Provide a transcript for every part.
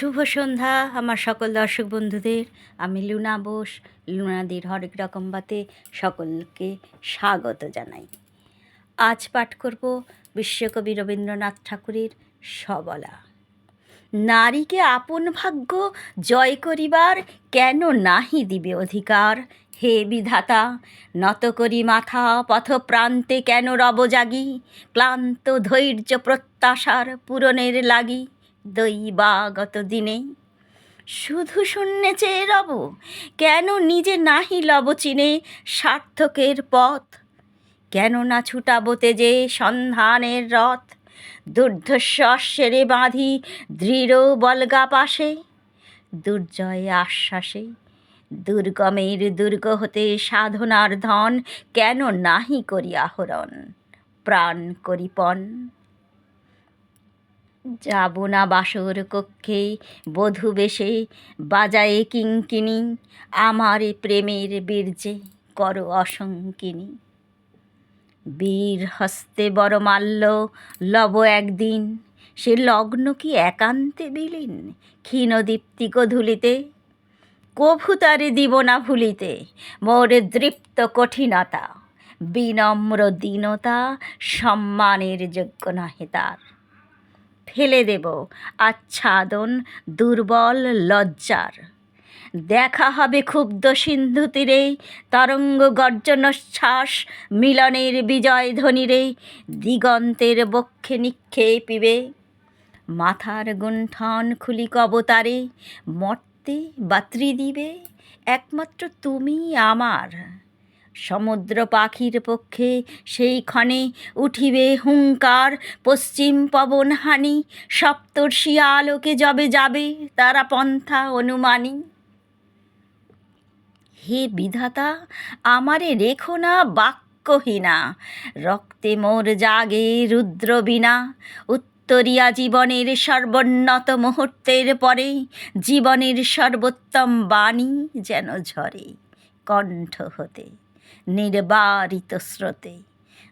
শুভ সন্ধ্যা, আমার সকল দর্শক বন্ধুদের। আমি লুনা বোস, লুনাদির হরেক রকম বাতে সকলকে স্বাগত জানাই। আজ পাঠ করব বিশ্বকবি রবীন্দ্রনাথ ঠাকুরের সবলা। নারীকে আপন ভাগ্য জয় করিবার কেন নাহি দিবে অধিকার? হে বিধাতা, নত করি মাথা পথপ্রান্তে কেন রব জাগি? ক্লান্ত ধৈর্য প্রত্যাশার পূরণের লাগি? দৈবাগত দিনে শুধু শূন্যে চেয়ে রব, কেন নিজে নাহি লব চিনে সার্থকের পথ? কেন না ছুটাবো তেজে সন্ধানের রথ? দুর্ধস্বরে বাঁধি দৃঢ় বলগা পাশে, দুর্জয় আশ্বাসে, দুর্গমের দুর্গ হতে সাধনার ধন কেন নাহি করি আহরণ? প্রাণ করিপন যাব না বাসর কক্ষে বধূ বেশে বাজায়ে কিঙ্কিনি আমার প্রেমের বীর্যে কর অসঙ্কিনী বীর হস্তে বড় মাল্য, লব একদিন, সে লগ্ন কি একান্তে বিলীন ক্ষীণদীপ্তি গধূলিতে? কভু তারে দিব না ভুলিতে, মোর দৃপ্ত কঠিনতা, বিনম্র দীনতা, সম্মানের যোগ্য নহে তার। ফেলে দেব। আচ্ছাদন দুর্বল লজ্জার। দেখা হবে ক্ষুব্ধ সিন্ধু তীরে, তরঙ্গ গর্জনোচ্ছ্বাস মিলনের বিজয় ধ্বনিরে, দিগন্তের বক্ষে নিক্ষেপিবে। মাথার গুণ্ঠন খুলি কবতারে, মর্তে বা ত্রিদিবে, একমাত্র তুমি আমার। সমুদ্র পাখির পক্ষে সেই ক্ষণে উঠিবে হুঙ্কার, পশ্চিম পবন হানি সপ্তর্ষি আলোকে যবে যাবে তারা পন্থা অনুমানী। হে বিধাতা, আমারে রেখো না বাক্যহীনা, রক্তে মোর জাগে রুদ্র বিনা উত্তরিয়া জীবনের সর্বোন্নত মুহূর্তের পরে জীবনের সর্বোত্তম বাণী যেন ঝরে কণ্ঠ হতে। নির্বারিত স্রোতে।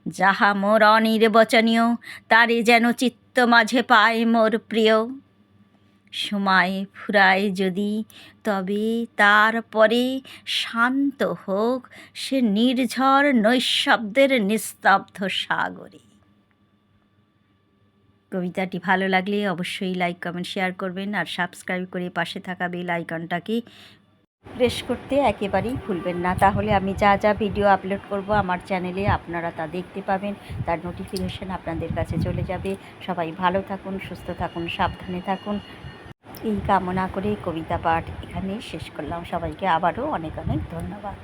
যাহা মোর অনির্বচনীয়, তারে যেন চিত্ত মাঝে পায় মোর প্রিয়। সময় ফুরায় যদি, তবে তারপরে শান্ত হোক সে নির্ঝর নৈশব্দের নিস্তব্ধ সাগরে। কবিতাটি ভালো লাগলে অবশ্যই লাইক, কমেন্ট, শেয়ার করবেন আর সাবস্ক্রাইব করে পাশে থাকা বেল আইকনটাকে প্রেস করতে একেবারেই ভুলবেন না। তাহলে আমি যা যা ভিডিও আপলোড করব আমার চ্যানেলে আপনারা তা দেখতে পাবেন। তার নোটিফিকেশান আপনাদের কাছে চলে যাবে। সবাই ভালো থাকুন, সুস্থ থাকুন, সাবধানে থাকুন। এই কামনা করে কবিতা পাঠ এখানে শেষ করলাম। সবাইকে আবারও অনেক অনেক ধন্যবাদ।